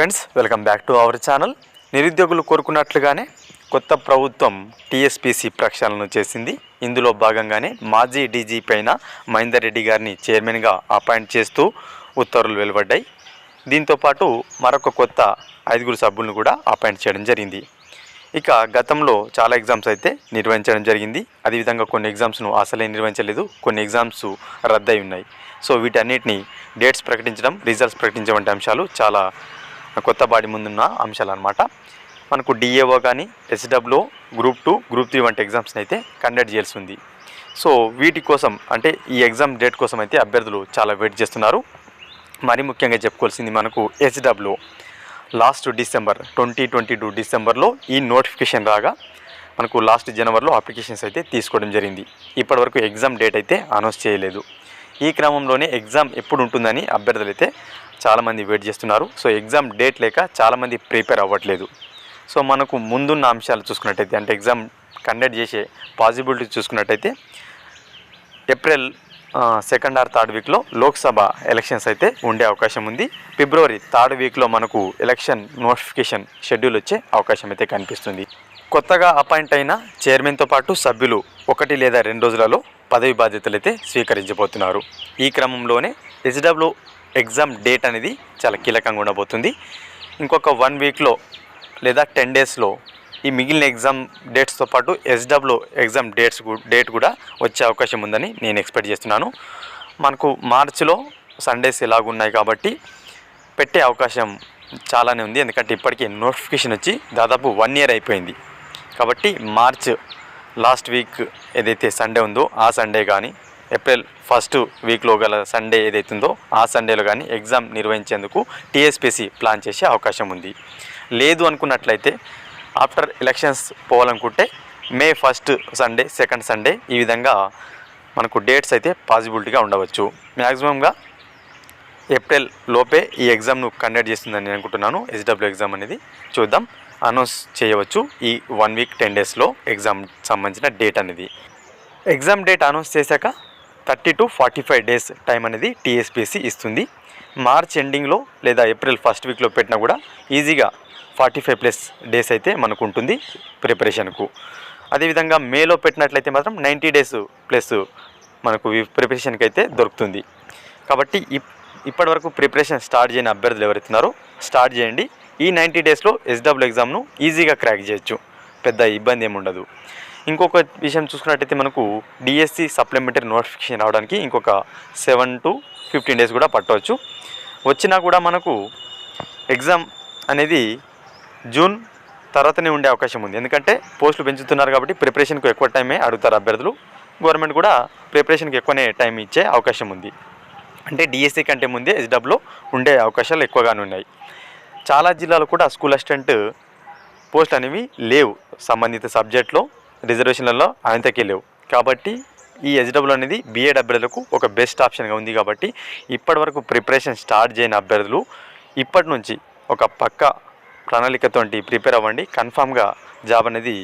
Friends welcome back to our channel నిరుద్యోగులు కోరుకున్నట్లుగానే కొత్త ప్రభుత్వం టీఎస్పీసీ ప్రక్షాళన చేసింది. ఇందులో భాగంగానే మాజీ డీజీ పైన మహేందర్ రెడ్డి గారిని చైర్మన్గా అపాయింట్ చేస్తూ ఉత్తర్వులు వెలువడ్డాయి. దీంతోపాటు మరొక కొత్త ఐదుగురు సభ్యులను కూడా అపాయింట్ చేయడం జరిగింది. ఇక గతంలో చాలా ఎగ్జామ్స్ అయితే నిర్వహించడం జరిగింది. అదేవిధంగా కొన్ని ఎగ్జామ్స్ను అసలే నిర్వహించలేదు. కొన్ని ఎగ్జామ్స్ రద్దయి ఉన్నాయి. సో వీటన్నిటిని డేట్స్ ప్రకటించడం రిజల్ట్స్ ప్రకటించడం వంటి అంశాలు చాలా కొత్త బాడీ ముందున్న అంశాలు అనమాట మనకు డిఏఓ కానీ SW group two group three వంటి ఎగ్జామ్స్ని అయితే కండక్ట్ చేయాల్సి ఉంది. సో వీటి కోసం అంటే ఈ ఎగ్జామ్ డేట్ కోసం అయితే అభ్యర్థులు చాలా వెయిట్ చేస్తున్నారు. మరి ముఖ్యంగా చెప్పుకోవాల్సింది మనకు SW last December twenty twenty two డిసెంబర్లో ఈ నోటిఫికేషన్ రాగా మనకు లాస్ట్ జనవరిలో అప్లికేషన్స్ అయితే తీసుకోవడం జరిగింది. ఇప్పటివరకు ఎగ్జామ్ డేట్ అయితే అనౌన్స్ చేయలేదు. ఈ క్రమంలోనే ఎగ్జామ్ ఎప్పుడు ఉంటుందని అభ్యర్థులు అయితే చాలామంది వెయిట్ చేస్తున్నారు. సో ఎగ్జామ్ డేట్ లేక చాలామంది ప్రిపేర్ అవ్వట్లేదు. సో మనకు ముందున్న అంశాలు చూసుకున్నట్టయితే అంటే ఎగ్జామ్ కండక్ట్ చేసే పాసిబిలిటీ చూసుకున్నట్టయితే ఏప్రిల్ సెకండ్ ఆర్ థర్డ్ వీక్లో లోక్సభ ఎలక్షన్స్ అయితే ఉండే అవకాశం ఉంది. ఫిబ్రవరి థర్డ్ వీక్లో మనకు ఎలక్షన్ నోటిఫికేషన్ షెడ్యూల్ వచ్చే అవకాశం అయితే కనిపిస్తుంది. కొత్తగా అపాయింట్ అయిన చైర్మన్తో పాటు సభ్యులు ఒకటి లేదా రెండు రోజులలో పదవి బాధ్యతలు అయితే స్వీకరించబోతున్నారు. ఈ క్రమంలోనే ఎస్డబ్ల్యూ ఎగ్జామ్ డేట్ అనేది చాలా కీలకంగా ఉండబోతుంది. ఇంకొక వన్ వీక్లో లేదా టెన్ డేస్లో ఈ మిగిలిన ఎగ్జామ్ డేట్స్తో పాటు ఎస్డబ్ల్యూ ఎగ్జామ్ డేట్స్ డేట్ కూడా వచ్చే అవకాశం ఉందని నేను ఎక్స్పెక్ట్ చేస్తున్నాను. మనకు మార్చిలో సండేస్ ఇలాగున్నాయి కాబట్టి పెట్టే అవకాశం చాలానే ఉంది. ఎందుకంటే ఇప్పటికీ నోటిఫికేషన్ వచ్చి దాదాపు వన్ ఇయర్ అయిపోయింది. కాబట్టి మార్చ్ లాస్ట్ వీక్ ఏదైతే సండే ఉందో ఆ సండే కానీ ఏప్రిల్ ఫస్ట్ వీక్లో గల సండే ఏదైతుందో ఆ సండేలో కానీ ఎగ్జామ్ నిర్వహించేందుకు టీఎస్పీసీ ప్లాన్ చేసే అవకాశం ఉంది. లేదు అనుకున్నట్లయితే after elections పోవాలనుకుంటే May first Sunday second Sunday ఈ విధంగా మనకు డేట్స్ అయితే పాసిబిలిటీగా ఉండవచ్చు. మ్యాక్సిమంగా ఏప్రిల్ లోపే ఈ ఎగ్జామ్ను కండక్ట్ చేస్తుందని నేను అనుకుంటున్నాను. ఎస్డబ్ల్యూ ఎగ్జామ్ అనేది చూద్దాం. అనౌన్స్ చేయవచ్చు ఈ వన్ వీక్ టెన్ డేస్లో ఎగ్జామ్ సంబంధించిన డేట్ అనేది. ఎగ్జామ్ డేట్ అనౌన్స్ చేశాక thirty to forty five days time అనేది టీఎస్పీఎస్సీ ఇస్తుంది. మార్చ్ ఎండింగ్లో లేదా ఏప్రిల్ ఫస్ట్ వీక్లో పెట్టినా కూడా ఈజీగా ఫార్టీ ఫైవ్ ప్లస్ డేస్ అయితే మనకు ఉంటుంది ప్రిపరేషన్కు. అదేవిధంగా మేలో పెట్టినట్లయితే మాత్రం నైంటీ డేస్ ప్లస్ మనకు ప్రిపరేషన్కి అయితే దొరుకుతుంది. కాబట్టి ఇప్ ఇప్పటివరకు ప్రిపరేషన్ స్టార్ట్ చేయని అభ్యర్థులు ఎవరైతున్నారో స్టార్ట్ చేయండి. ఈ నైంటీ డేస్లో ఎస్డబ్ల్యూ ఎగ్జామ్ను ఈజీగా క్రాక్ చేయొచ్చు. పెద్ద ఇబ్బంది ఏముండదు. ఉండదు ఇంకొక విషయం చూసుకున్నట్టయితే మనకు డిఎస్సి సప్లిమెంటరీ నోటిఫికేషన్ రావడానికి ఇంకొక సెవెన్ టు ఫిఫ్టీన్ డేస్ కూడా పట్టవచ్చు. వచ్చినా కూడా మనకు ఎగ్జామ్ అనేది జూన్ తర్వాతనే ఉండే అవకాశం ఉంది. ఎందుకంటే పోస్టులు పెంచుతున్నారు కాబట్టి ప్రిపరేషన్కు ఎక్కువ టైమే అడుగుతారు అభ్యర్థులు. గవర్నమెంట్ కూడా ప్రిపరేషన్కి ఎక్కువనే టైం ఇచ్చే అవకాశం ఉంది. అంటే డిఎస్సి కంటే ముందే ఎస్డబ్లో ఉండే అవకాశాలు ఎక్కువగానే ఉన్నాయి. చాలా జిల్లాలు కూడా స్కూల్ అసిస్టెంట్ పోస్ట్ అనేవి లేవు. సంబంధిత సబ్జెక్ట్లో రిజర్వేషన్లలో అంతకే లేవు. కాబట్టి ఈ ఎస్డబ్ల్యూ అనేది బీఎడ్ అభ్యర్థులకు ఒక బెస్ట్ ఆప్షన్గా ఉంది కాబట్టి ఇప్పటివరకు ప్రిపరేషన్ స్టార్ట్ చేయని అభ్యర్థులు ఇప్పటి నుంచి ఒక పక్క ప్రణాళికతో ప్రిపేర్ అవ్వండి. కన్ఫామ్గా జాబ్ అనేది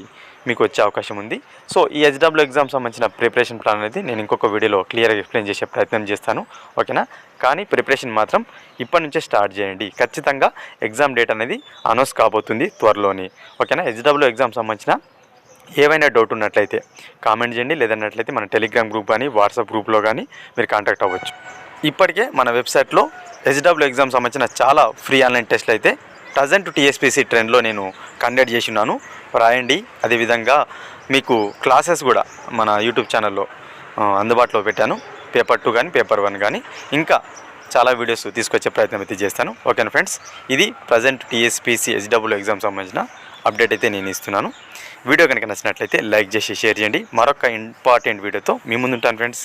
మీకు వచ్చే అవకాశం ఉంది. సో ఈ హెచ్డబ్ల్యూ ఎగ్జామ్ సంబంధించిన ప్రిపరేషన్ ప్లాన్ అనేది నేను ఇంకొక వీడియోలో క్లియర్గా ఎక్స్ప్లెయిన్ చేసే ప్రయత్నం చేస్తాను. ఓకేనా కానీ ప్రిపరేషన్ మాత్రం ఇప్పటి నుంచే స్టార్ట్ చేయండి. ఖచ్చితంగా ఎగ్జామ్ డేట్ అనేది అనౌన్స్ కాబోతుంది త్వరలోని. ఓకేనా హెచ్డబ్ల్యూ ఎగ్జామ్ సంబంధించిన ఏవైనా డౌట్ ఉన్నట్లయితే కామెంట్ చేయండి. లేదన్నట్లయితే మన టెలిగ్రామ్ గ్రూప్ కానీ వాట్సాప్ గ్రూప్లో కానీ మీరు కాంటాక్ట్ అవ్వచ్చు. ఇప్పటికే మన వెబ్సైట్లో ఎస్డబ్ల్యూ ఎగ్జామ్ సంబంధించిన చాలా ఫ్రీ ఆన్లైన్ టెస్ట్లు అయితే ప్రజెంట్ టీఎస్పీసీ ట్రెండ్లో నేను కండక్ట్ చేసి ఉన్నాను. రాయండి. అదేవిధంగా మీకు క్లాసెస్ కూడా మన యూట్యూబ్ ఛానల్లో అందుబాటులో పెట్టాను. పేపర్ టూ కానీ పేపర్ వన్ కానీ ఇంకా చాలా వీడియోస్ తీసుకొచ్చే ప్రయత్నం అయితే చేస్తాను. ఓకేనా ఫ్రెండ్స్ ఇది ప్రజెంట్ టీఎస్పీసీ ఎస్డబ్ల్యూ ఎగ్జామ్ సంబంధించిన అప్డేట్ అయితే నేను ఇస్తున్నాను. వీడియో కనుక నచ్చినట్లయితే లైక్ చేసి షేర్ చేయండి. మరొక ఇంపార్టెంట్ వీడియోతో మీ ముందుంటాను ఫ్రెండ్స్.